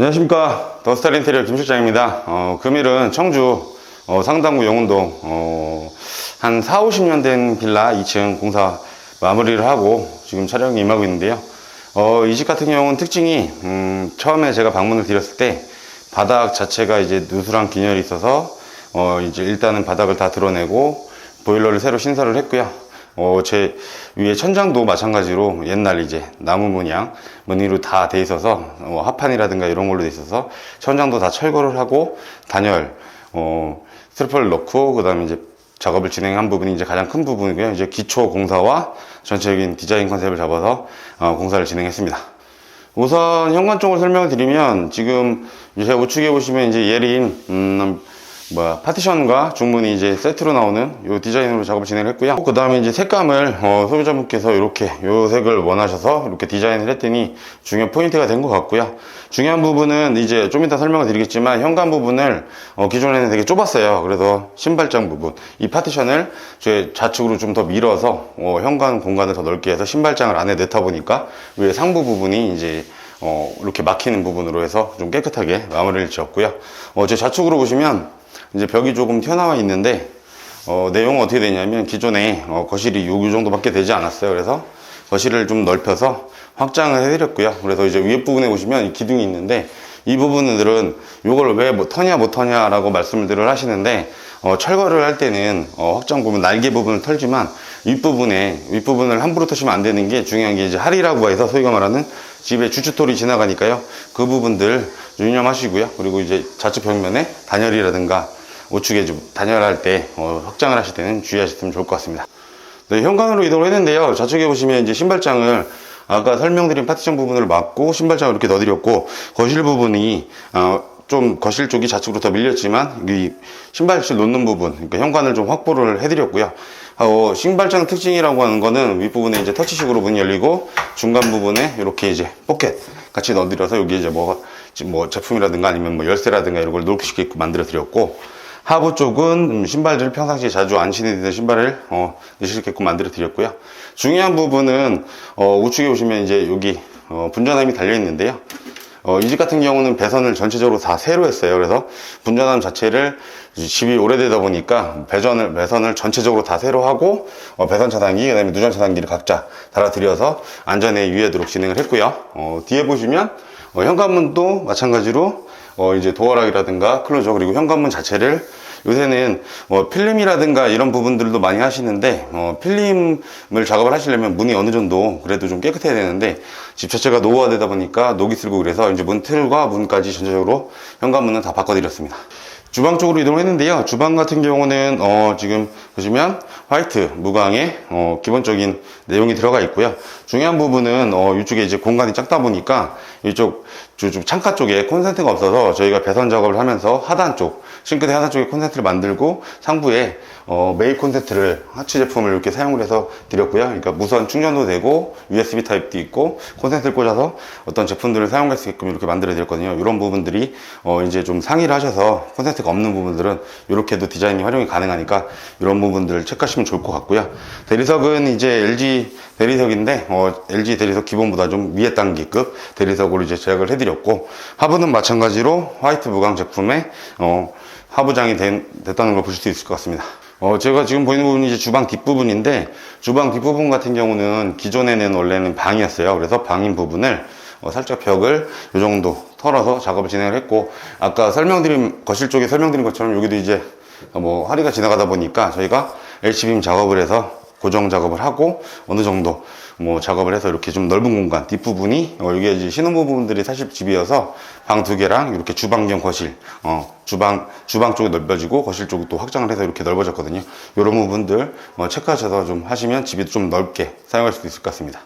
안녕하십니까. 더스타일 인테리어 김 실장입니다. 어, 금일은 청주 어, 상당구 영운동 어, 한 4, 50년 된 빌라 2층 공사 마무리를 하고 지금 촬영에 임하고 있는데요. 어, 이 집 같은 경우는 특징이 음, 처음에 제가 방문을 드렸을 때 바닥 자체가 이제 누수랑 균열이 있어서 어, 이제 일단은 바닥을 다 드러내고 보일러를 새로 신설을 했고요 어, 제 위에 천장도 마찬가지로 옛날 이제 나무 문양 무늬로 다 돼 있어서 어, 합판이라든가 이런 걸로 돼 있어서 천장도 다 철거를 하고 단열 어, 스트래퍼를 넣고 그 다음에 이제 작업을 진행한 부분이 이제 가장 큰 부분이고요. 이제 기초 공사와 전체적인 디자인 컨셉을 잡아서 어, 공사를 진행했습니다. 우선 현관 쪽을 설명을 드리면 지금 제 우측에 보시면 이제 예린 음, 뭐야 파티션과 중문이 이제 세트로 나오는 요 디자인으로 작업을 진행했고요. 그 다음에 이제 색감을 어, 소유자분께서 이렇게 요 색을 원하셔서 이렇게 디자인을 했더니 중요한 포인트가 된 것 같고요. 중요한 부분은 이제 좀 이따 설명을 드리겠지만 현관 부분을 어, 기존에는 되게 좁았어요. 그래서 신발장 부분 이 파티션을 제 좌측으로 좀 더 밀어서 어, 현관 공간을 더 넓게 해서 신발장을 안에 넣다 보니까 위에 상부 부분이 이제 어, 이렇게 막히는 부분으로 해서 좀 깨끗하게 마무리를 지었고요. 어, 제 좌측으로 보시면 이제 벽이 조금 튀어나와 있는데 어, 내용은 어떻게 되냐면 기존에 어, 거실이 요 정도밖에 되지 않았어요. 그래서 거실을 좀 넓혀서 확장을 해드렸고요. 그래서 이제 위에 부분에 보시면 이 기둥이 있는데 이 부분들은 이걸 왜 뭐 터냐 못 터냐라고 말씀을 하시는데 어, 철거를 할 때는 어, 확장 부분 날개 부분을 털지만 윗부분에 윗부분을 함부로 터시면 안 되는 게 중요한 게 이제 할이라고 해서 소위가 말하는 집에 주춧돌이 지나가니까요. 그 부분들 유념하시고요. 그리고 이제 좌측 벽면에 단열이라든가 우측에 좀 단열할 때 어, 확장을 하실 때는 주의하셨으면 좋을 것 같습니다. 네, 현관으로 이동을 했는데요. 좌측에 보시면 이제 신발장을 아까 설명드린 파티션 부분을 막고 신발장을 이렇게 넣어드렸고 거실 부분이 어, 좀 거실 쪽이 좌측으로 더 밀렸지만 이 신발실 놓는 부분, 그러니까 현관을 좀 확보를 해드렸고요. 어, 신발장 특징이라고 하는 거는 윗부분에 이제 터치식으로 문이 열리고 중간 부분에 이렇게 이제 포켓 같이 넣어드려서 여기 이제 뭐, 뭐 제품이라든가 아니면 뭐 열쇠라든가 이런 걸 놓을 수 있게끔 만들어 드렸고 하부 쪽은 음, 신발들 평상시에 자주 안 신는 신발을 어, 있게끔 만들어 드렸고요. 중요한 부분은 어, 우측에 보시면 이제 여기 어, 분전함이 달려 있는데요. 어, 이 집 같은 경우는 배선을 전체적으로 다 새로 했어요. 그래서 분전함 자체를 집이 오래되다 보니까 배전을, 배선을 전체적으로 다 새로 하고, 어, 배선 차단기, 그 다음에 누전 차단기를 각자 달아드려서 안전에 유의하도록 진행을 했고요. 어, 뒤에 보시면, 어, 현관문도 마찬가지로, 어, 이제 도어락이라든가 클로저, 그리고 현관문 자체를 요새는 뭐 필름이라든가 이런 부분들도 많이 하시는데 어, 필름을 작업을 하시려면 문이 어느 정도 그래도 좀 깨끗해야 되는데 집 자체가 노후화되다 보니까 녹이 슬고 그래서 이제 문 틀과 문까지 전체적으로 현관문은 다 바꿔드렸습니다. 주방 쪽으로 이동을 했는데요. 주방 같은 경우는 어, 지금 보시면 화이트 무광의 어, 기본적인 내용이 들어가 있고요. 중요한 부분은 어, 이쪽에 이제 공간이 작다 보니까 이쪽 쭉 창가 쪽에 콘센트가 없어서 저희가 배선 작업을 하면서 하단 쪽 싱크대 하단 쪽에 콘센트를 만들고 상부에 어, 메일 콘센트를 하츠 제품을 이렇게 사용을 해서 드렸고요. 그러니까 무선 충전도 되고 USB 타입도 있고 콘센트를 꽂아서 어떤 제품들을 사용할 수 있게끔 이렇게 만들어 드렸거든요. 이런 부분들이 어, 이제 좀 상의를 하셔서 콘센트가 없는 부분들은 이렇게도 디자인이 활용이 가능하니까 이런 부분들을 체크하시면 좋을 것 같고요. 대리석은 이제 LG 대리석인데 어, LG 대리석 기본보다 좀 위에 단계급 대리석으로 이제 제작을 해드렸고 하부는 마찬가지로 화이트 무광 제품의 어, 하부장이 된, 됐다는 걸 보실 수 있을 것 같습니다. 어, 제가 지금 보이는 부분이 이제 주방 뒷부분인데, 주방 뒷부분 같은 경우는 기존에는 원래는 방이었어요. 그래서 방인 부분을 어, 살짝 벽을 이 정도 털어서 작업을 진행을 했고, 아까 설명드린, 거실 쪽에 설명드린 것처럼 여기도 이제 뭐 하리가 지나가다 보니까 저희가 LC빔 작업을 해서 고정 작업을 하고 어느 정도 뭐 작업을 해서 이렇게 좀 넓은 공간 뒷부분이 어, 이게 이제 신혼부 부분들이 사실 집이어서 방 두 개랑 이렇게 주방 겸 거실 어 주방 주방 쪽이 넓어지고 거실 쪽이 또 확장을 해서 이렇게 넓어졌거든요. 이런 부분들 어, 체크하셔서 좀 하시면 집이 좀 넓게 사용할 수 있을 것 같습니다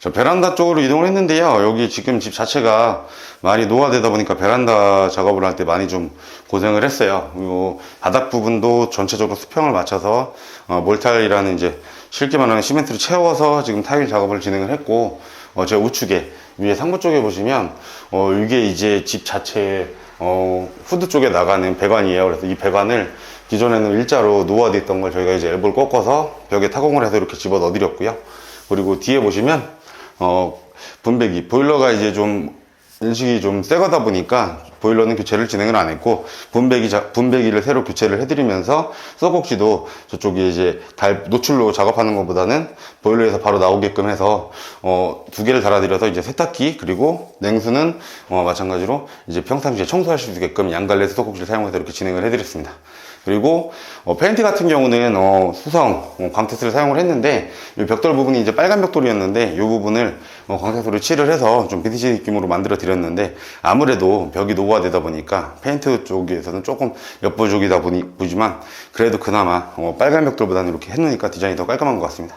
저 베란다 쪽으로 이동을 했는데요. 여기 지금 집 자체가 많이 노화되다 보니까 베란다 작업을 할 때 많이 좀 고생을 했어요. 그리고 바닥 부분도 전체적으로 수평을 맞춰서 어, 몰탈이라는 이제 실기만 하는 시멘트를 채워서 지금 타일 작업을 진행을 했고 어, 제 우측에 위에 상부 쪽에 보시면 어, 이게 이제 집 자체 어, 후드 쪽에 나가는 배관이에요. 그래서 이 배관을 기존에는 일자로 노화돼 있던 걸 저희가 이제 엘보를 꺾어서 벽에 타공을 해서 이렇게 집어 넣어드렸고요. 그리고 뒤에 보시면 어, 분배기, 보일러가 이제 좀 연식이 좀 새거다 보니까 보일러는 교체를 진행을 안 했고 분배기 자- 분배기를 새로 교체를 해드리면서 썩곡지도 저쪽에 이제 달 노출로 작업하는 것보다는 보일러에서 바로 나오게끔 해서 어, 두 개를 달아드려서 이제 세탁기 그리고 냉수는 어, 마찬가지로 이제 평상시에 청소하실 수 있게끔 양갈래 썩곡지를 사용해서 이렇게 진행을 해드렸습니다. 그리고 어, 페인트 같은 경우는 어, 수성 어, 광택스를 사용을 했는데 이 벽돌 부분이 이제 빨간 벽돌이었는데 이 부분을 어, 광택스로 칠을 해서 좀 빈티지 느낌으로 만들어 드렸는데 아무래도 벽이 노후화되다 보니까 페인트 쪽에서는 조금 엿보족이다 보니 보지만 그래도 그나마 어, 빨간 벽돌보다는 이렇게 해놓으니까 디자인이 더 깔끔한 것 같습니다.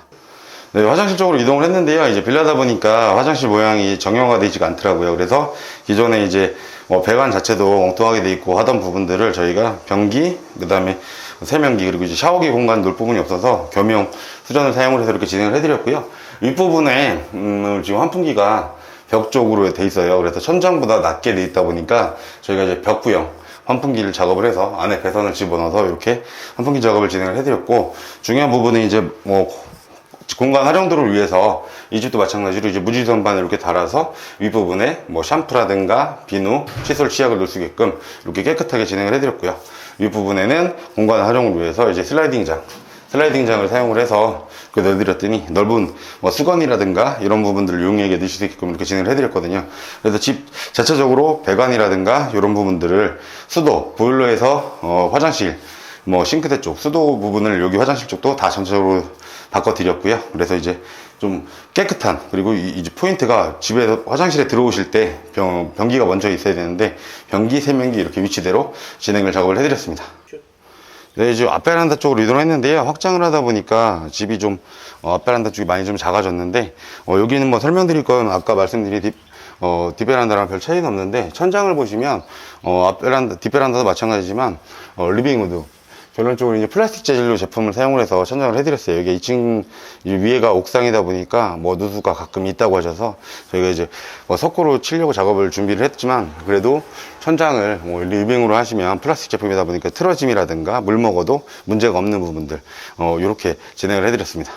네, 화장실 쪽으로 이동을 했는데요. 이제 빌라다 보니까 화장실 모양이 정형화 되지가 않더라고요. 그래서 기존에 이제 뭐 배관 자체도 엉뚱하게 돼 있고 하던 부분들을 저희가 변기, 그 다음에 세면기, 그리고 이제 샤워기 공간 놓을 부분이 없어서 겸용 수전을 사용을 해서 이렇게 진행을 해드렸고요. 윗부분에, 음, 지금 환풍기가 벽 쪽으로 돼 있어요. 그래서 천장보다 낮게 돼 있다 보니까 저희가 이제 벽 구형 환풍기를 작업을 해서 안에 배선을 집어넣어서 이렇게 환풍기 작업을 진행을 해드렸고 중요한 부분은 이제 뭐 공간 활용도를 위해서 이 집도 마찬가지로 이제 무지 선반을 이렇게 달아서 윗부분에 뭐 샴푸라든가 비누, 칫솔 치약을 넣을 수 있게끔 이렇게 깨끗하게 진행을 해드렸고요. 윗부분에는 공간 활용을 위해서 이제 슬라이딩장, 슬라이딩장을 사용을 해서 그 넣어드렸더니 넓은 뭐 수건이라든가 이런 부분들을 용이하게 넣으실 수 있게끔 이렇게 진행을 해드렸거든요. 그래서 집 자체적으로 배관이라든가 이런 부분들을 수도, 보일러에서 어, 화장실, 뭐 싱크대 쪽, 수도 부분을 여기 화장실 쪽도 다 전체적으로 바꿔드렸고요. 그래서 이제 좀 깨끗한 그리고 이, 이제 포인트가 집에 화장실에 들어오실 때 변, 변기가 먼저 있어야 되는데 변기, 세면기 이렇게 위치대로 진행을 작업을 해드렸습니다. 네, 이제 앞베란다 쪽으로 이동을 했는데요. 확장을 하다 보니까 집이 좀, 어, 앞베란다 쪽이 많이 좀 작아졌는데, 어, 여기는 뭐 설명드릴 건 아까 말씀드린 뒷, 어, 뒷베란다랑 별 차이는 없는데, 천장을 보시면, 어, 앞베란다, 뒷베란다도 마찬가지지만, 어, 리빙우드. 결론적으로 이제 플라스틱 재질로 제품을 사용을 해서 천장을 해드렸어요. 이게 2층 이 위에가 옥상이다 보니까 뭐 누수가 가끔 있다고 하셔서 저희가 이제 뭐 석고로 치려고 작업을 준비를 했지만 그래도 천장을 뭐 리빙으로 하시면 플라스틱 제품이다 보니까 틀어짐이라든가 물 먹어도 문제가 없는 부분들 어, 이렇게 진행을 해드렸습니다.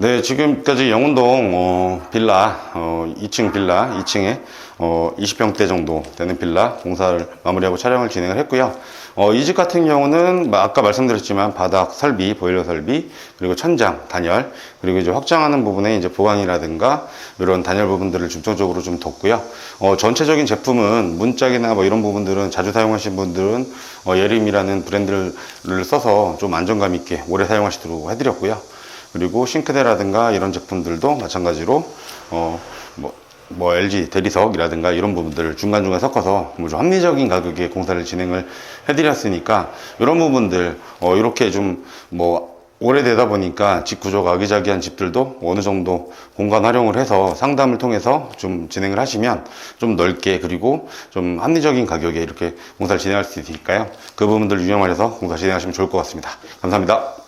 네, 지금까지 영운동 어, 빌라 어, 2층 빌라 2층에 어, 20평대 정도 되는 빌라 공사를 마무리하고 촬영을 진행을 했고요. 어, 이 집 같은 경우는 마- 아까 말씀드렸지만 바닥 설비, 보일러 설비, 그리고 천장, 단열, 그리고 이제 확장하는 부분에 이제 보강이라든가 이런 단열 부분들을 중점적으로 좀 뒀고요. 어, 전체적인 제품은 문짝이나 뭐 이런 부분들은 자주 사용하신 분들은 어, 예림이라는 브랜드를 써서 좀 안정감 있게 오래 사용하시도록 해드렸고요. 그리고 싱크대라든가 이런 제품들도 마찬가지로 어, 뭐, 뭐 LG 대리석이라든가 이런 부분들을 중간중간 섞어서 뭐 좀 합리적인 가격에 공사를 진행을 해드렸으니까 이런 부분들 어, 이렇게 좀뭐 오래되다 보니까 집 구조가 아기자기한 집들도 어느 정도 공간 활용을 해서 상담을 통해서 좀 진행을 하시면 좀 넓게 그리고 좀 합리적인 가격에 이렇게 공사를 진행할 수 있으니까요. 그 부분들 유념하셔서 공사 진행하시면 좋을 것 같습니다. 감사합니다.